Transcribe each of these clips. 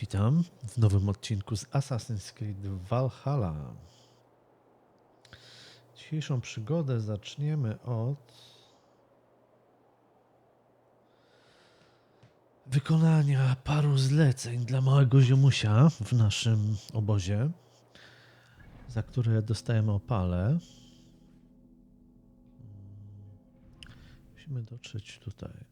Witam w nowym odcinku z Assassin's Creed Valhalla. Dzisiejszą przygodę zaczniemy od wykonania paru zleceń dla małego ziomusia w naszym obozie, za które dostajemy opale. Musimy dotrzeć tutaj.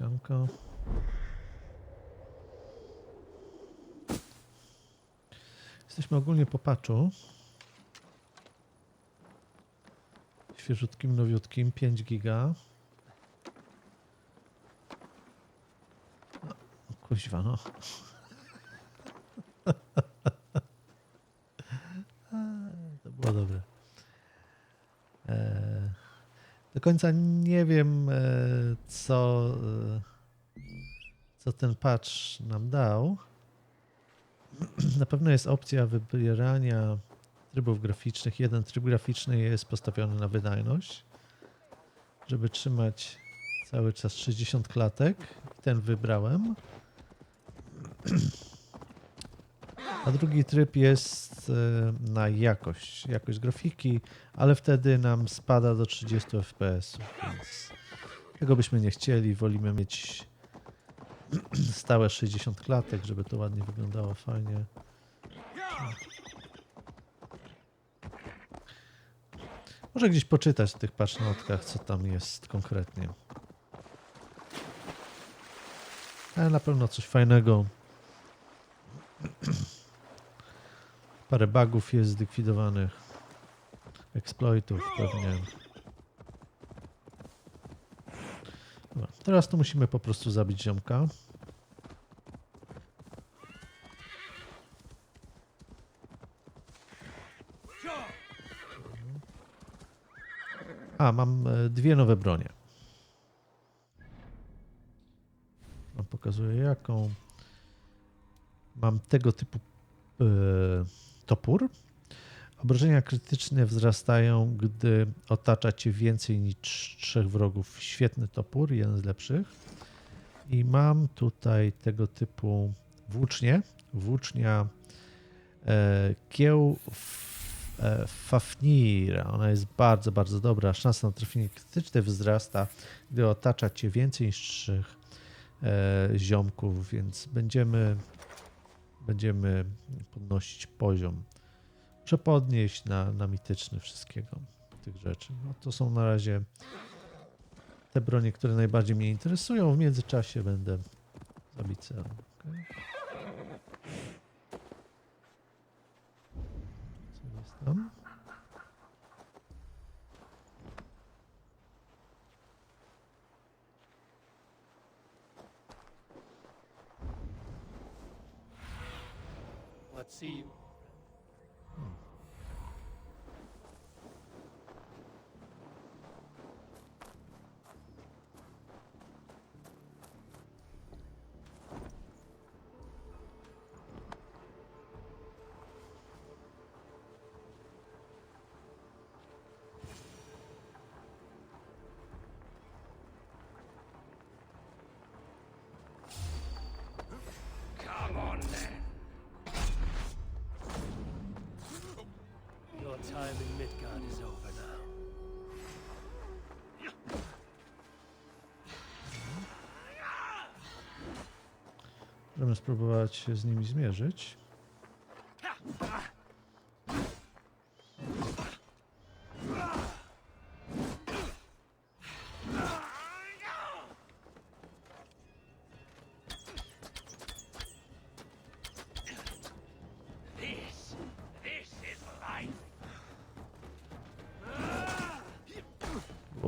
Sianko. Jesteśmy ogólnie po patchu. Świeżutkim, nowiutkim, 5 giga. No, kuźwa, no. To było dobre. Eee, do końca nie wiem, e, co, e, co ten patch nam dał. Na pewno jest opcja wybierania trybów graficznych. Jeden tryb graficzny jest postawiony na wydajność, żeby trzymać cały czas 60 klatek. Ten wybrałem. A drugi tryb jest e, na jakość, jakość grafiki, ale wtedy nam spada do 30 fps, więc tego byśmy nie chcieli. Wolimy mieć stałe 60 klatek, żeby to ładnie wyglądało fajnie. Może gdzieś poczytać w tych patchnotkach, co tam jest konkretnie. Ale na pewno coś fajnego. Parę bugów jest zlikwidowanych. Exploitów pewnie. Dobra, teraz to musimy po prostu zabić ziomka. A, mam e, dwie nowe bronie. Wam pokazuję jaką. Mam tego typu e, topór. Obrażenia krytyczne wzrastają, gdy otacza cię więcej niż trzech wrogów. Świetny topór, jeden z lepszych. I mam tutaj tego typu włócznie. Włócznia e, kieł e, Fafnira. Ona jest bardzo, bardzo dobra. Szansa na trafienie krytyczne wzrasta, gdy otacza cię więcej niż trzech e, ziomków, więc będziemy będziemy podnosić poziom. Muszę podnieść na, na mityczny wszystkiego tych rzeczy. No to są na razie te bronie, które najbardziej mnie interesują. W międzyczasie będę zabić. Okay. Co jest tam? Let's see. Time in Midgard is over now. Możemy spróbować się z nimi zmierzyć.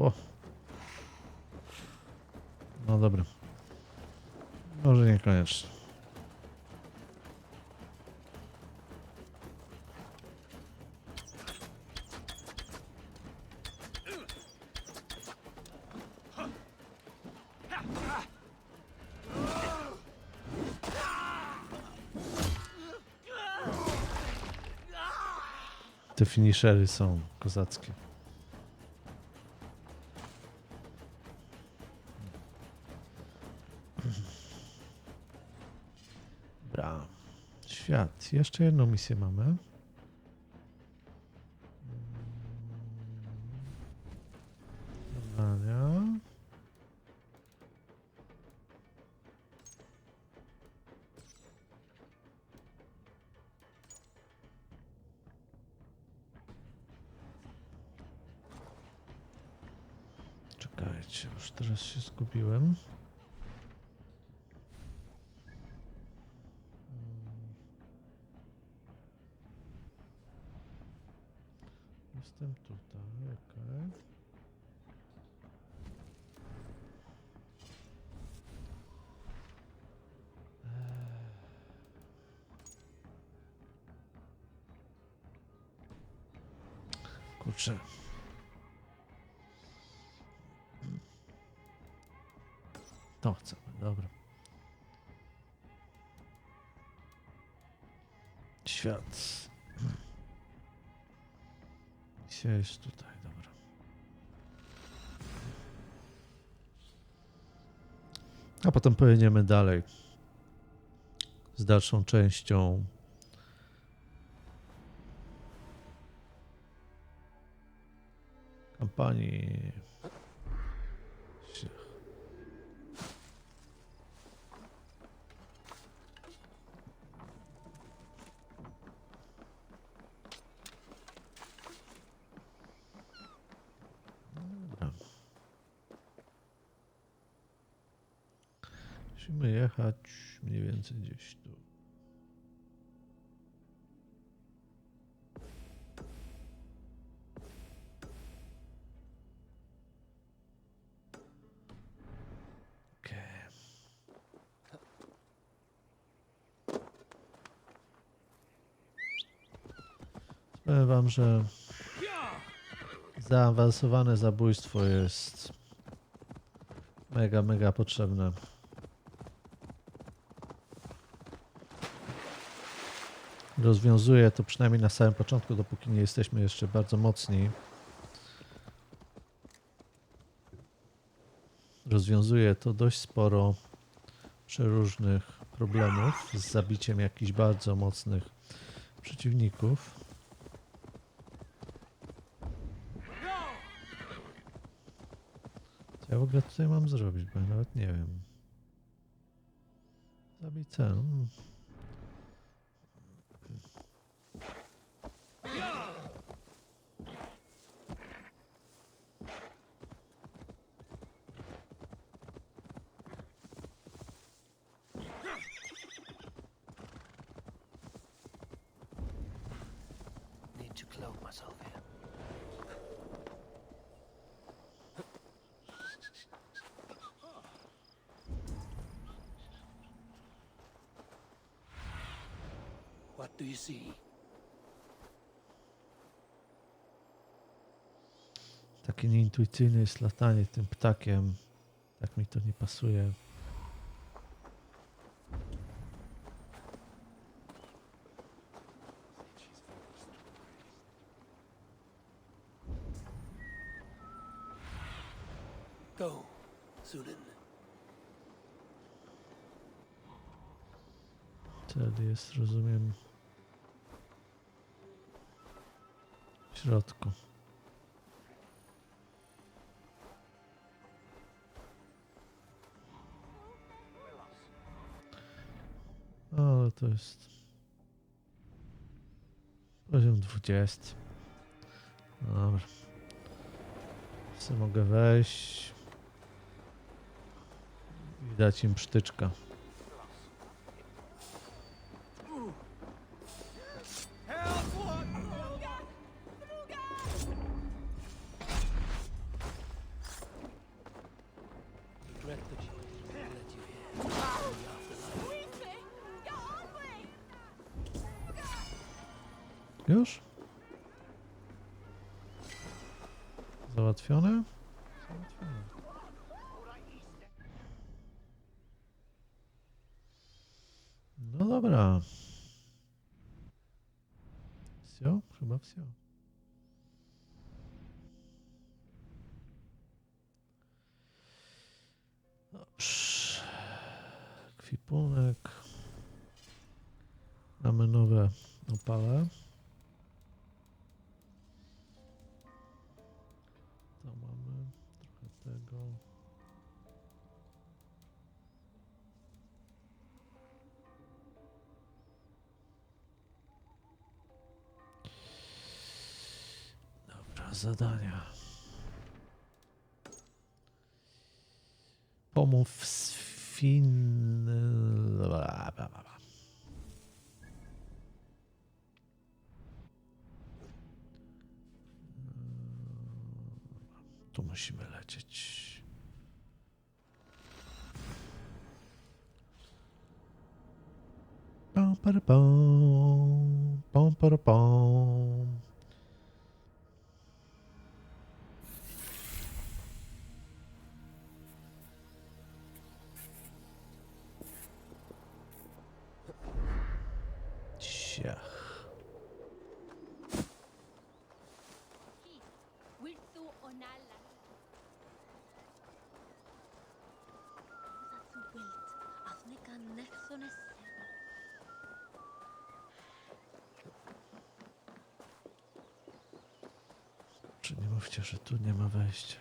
O. No dobra. Może niekoniecznie. Te finishery są kozackie. Dobra. Świat. Jeszcze jedną misję mamy. Jestem tutaj, okej. Kurczę. To chcemy, dobra. Świat. Misja jest tutaj, dobra. A potem pojedziemy dalej z dalszą częścią kampanii. Sie- Dobra. Musimy jechać mniej więcej gdzieś tu. Powiem wam, że zaawansowane zabójstwo jest mega, mega potrzebne. Rozwiązuje to przynajmniej na samym początku, dopóki nie jesteśmy jeszcze bardzo mocni. Rozwiązuje to dość sporo przeróżnych problemów z zabiciem jakichś bardzo mocnych przeciwników. Co ja w ogóle tutaj mam zrobić, bo ja nawet nie wiem. Zabić cel. Mm. Need to cloak myself here. What do you see? Takie nieintuicyjne jest latanie tym ptakiem. Tak mi to nie pasuje. Go, Sunan. Cel jest, rozumiem, środku. Ale to jest poziom 20. Dobra. Co mogę wejść i dać im przytyczka. Już? Załatwione? No dobra. Wsio? Chyba wsio. Dobrze. Kwipunek. Mamy odpalę. To tego. Dobra, zadania. Pomów swin... Bla, Tu musimy lecieć. Pam, para, pam, pam, para, pam. Mówcie, że tu nie ma wejścia?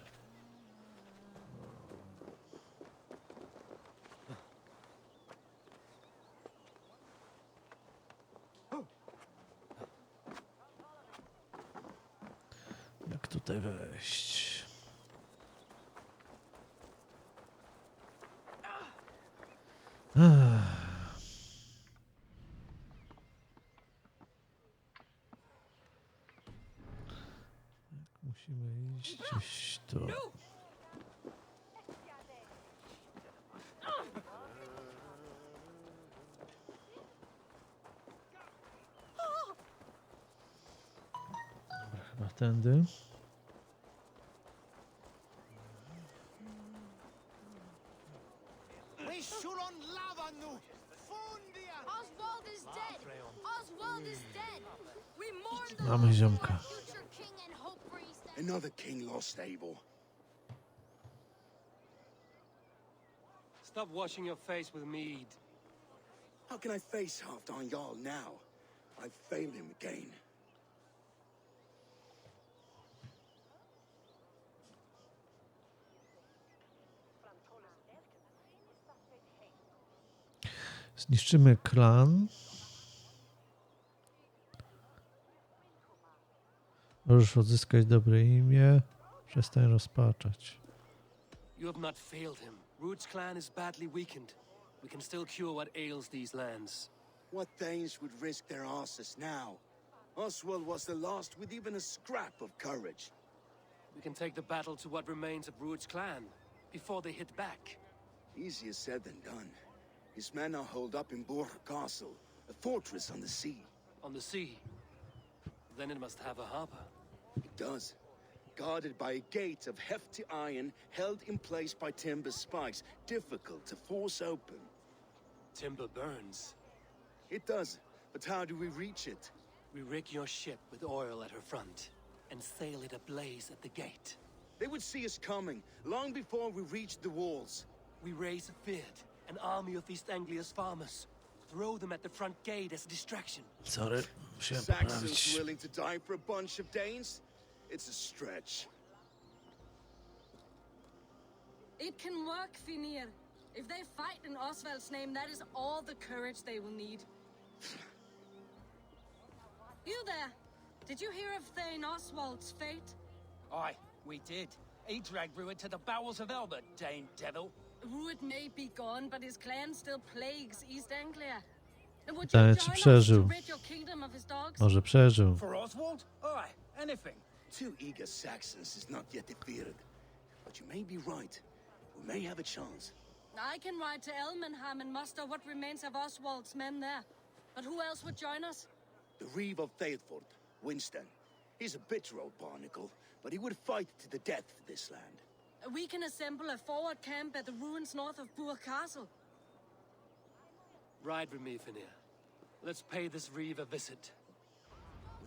Jak tutaj wejść? For East End. Another king lost Abel. Stop washing your face with mead. How can I face Halfdan Jarl now? I've failed him again. Zniszczymy klan. Możesz odzyskać dobre imię. Przestań rozpaczać. You have not failed him. Rude's clan is badly weakened. We can still cure what ails these lands. What Thanes would risk their asses now? Oswald was the last with even a scrap of courage. We can take the battle to what remains of Rude's clan before they hit back. Easier said than done. His men are holed up in Borg Castle, a fortress on the sea. On the sea. Then it must have a harbor. It does. Guarded by a gate of hefty iron held in place by timber spikes, difficult to force open. Timber burns. It does, but how do we reach it? We rig your ship with oil at her front and sail it ablaze at the gate. They would see us coming, long before we reached the walls. We raise a beard, an army of East Anglia's farmers. Throw them at the front gate as a distraction. Sorry, musiałem Saxons willing to die for a bunch of Danes? It's a stretch. It can work, Finir. If they fight in Oswald's name, that is all the courage they will need. you there! Did you hear of Thane Oswald's fate? Aye, we did. He dragged Ruin to the bowels of Elbert, Dane Devil. Ruud may be gone, but his clan still plagues East Anglia. And would Pytanie, you czy join us to przeżył? rid your kingdom of his dogs? Może przeżył. For Oswald? Aye, anything. Two eager Saxons is not yet defeated. But you may be right. We may have a chance. I can ride to Elmenham and muster what remains of Oswald's men there. But who else would join us? The Reeve of Thetford, Winston. He's a bitter old barnacle, but he would fight to the death for this land. We can assemble a forward camp at the ruins north of Burr Castle. Ride with me, Finir. Let's pay this reeve a visit.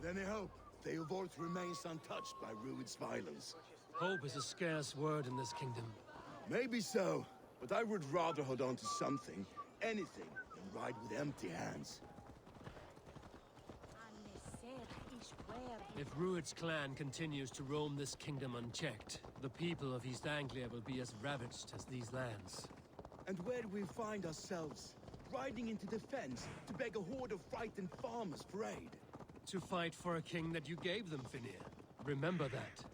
With any hope, Theoborth remains untouched by Rued's violence. Hope is a scarce word in this kingdom. Maybe so, but I would rather hold on to something, anything, than ride with empty hands. If Rued's clan continues to roam this kingdom unchecked, the people of East Anglia will be as ravaged as these lands. And where do we find ourselves? Riding into defense to beg a horde of frightened farmers for aid. To fight for a king that you gave them, Finir. Remember that.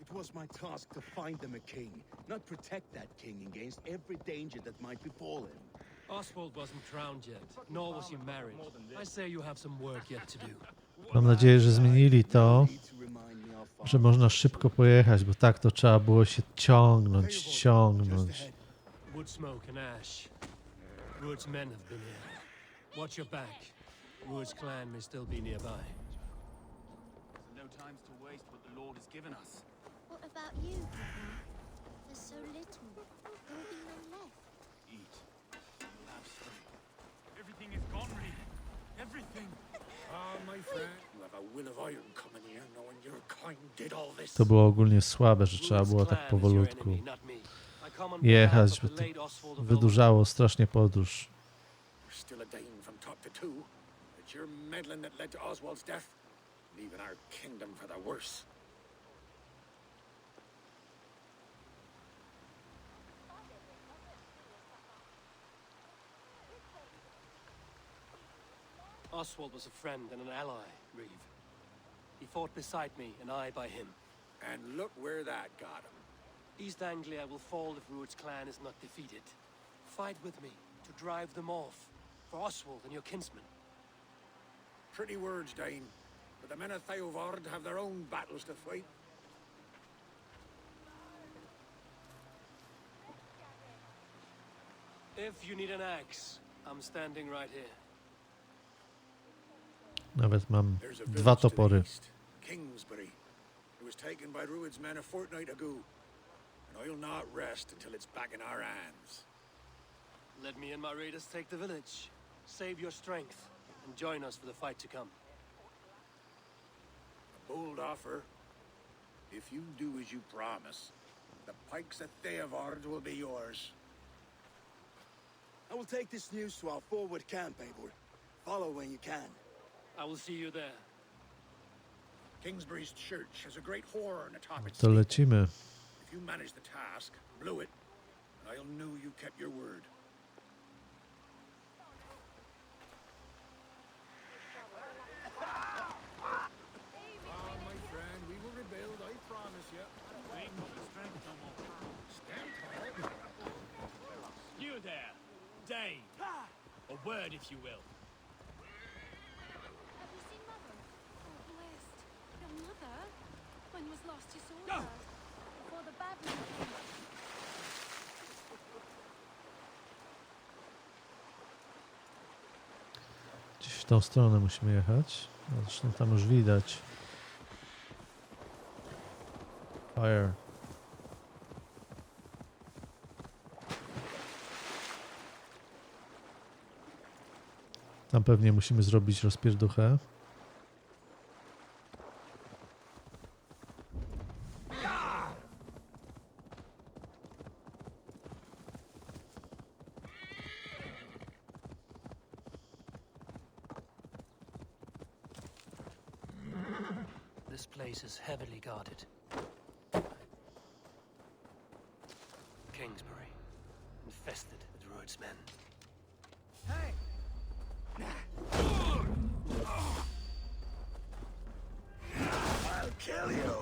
It was my task to find them a king, not protect that king against every danger that might befall him. Oswald wasn't crowned yet, nor was he married. I say you have some work yet to do. Mam nadzieję, że zmienili to, że można szybko pojechać, bo tak to trzeba było się ciągnąć, ciągnąć. ahead. Wood smoke and ash. Rued's men have been here. Watch your back. Rued's clan may still be nearby. No times to waste what the Lord has given us. What about you, Papa? There's so little. There will be none left. Eat. and You'll have strength. Everything is gone, Reed. Everything. Ah. To było ogólnie słabe, że trzeba było tak powolutku jechać, bo to wydłużało strasznie podróż. It's your meddling that led to Oswald's death, leaving our kingdom for the worse. Oswald was a friend and an ally, Reeve. He fought beside me, and I by him. And look where that got him. East Anglia will fall if Rued's clan is not defeated. Fight with me to drive them off. For Oswald and your kinsmen. Pretty words, Dane. But the men of Theovard have their own battles to fight. If you need an axe, I'm standing right here. Nawet mam There's a dwa village to the topory. Kingsbury. It was taken by Rued's men a fortnight ago. And I'll not rest until it's back in our hands. Let me and my raiders take the village. Save your strength, and join us for the fight to come. A bold offer. If you do as you promise, the pikes of Theovard will be yours. I will take this news to our forward camp, Eivor. Follow when you can. I will see you there. Kingsbury's church has a great horn atop its To steeple. lecimy. If you manage the task, blew it, and I'll know you kept your word. Ah, my friend, we will rebuild, I promise you. We ain't got the strength no more. Stand tall. You there, Dane. A word, if you will. W tą stronę musimy jechać. Zresztą tam już widać. Fire. Tam pewnie musimy zrobić rozpierduchę. Infested with Rued's men. I'll kill you!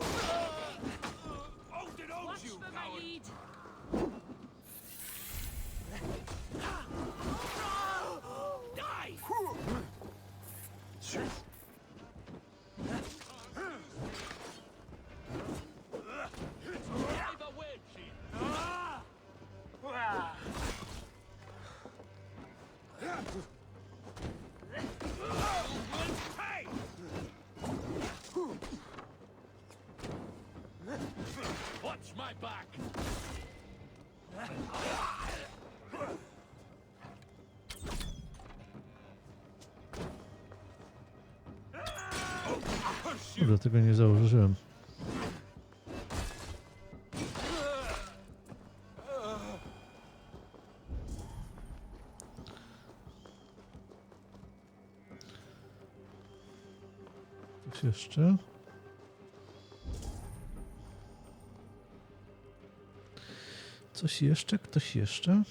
Watch for my lead. Watch back. Tego nie zauważyłem. Coś jeszcze? Jeszcze? Ktoś jeszcze?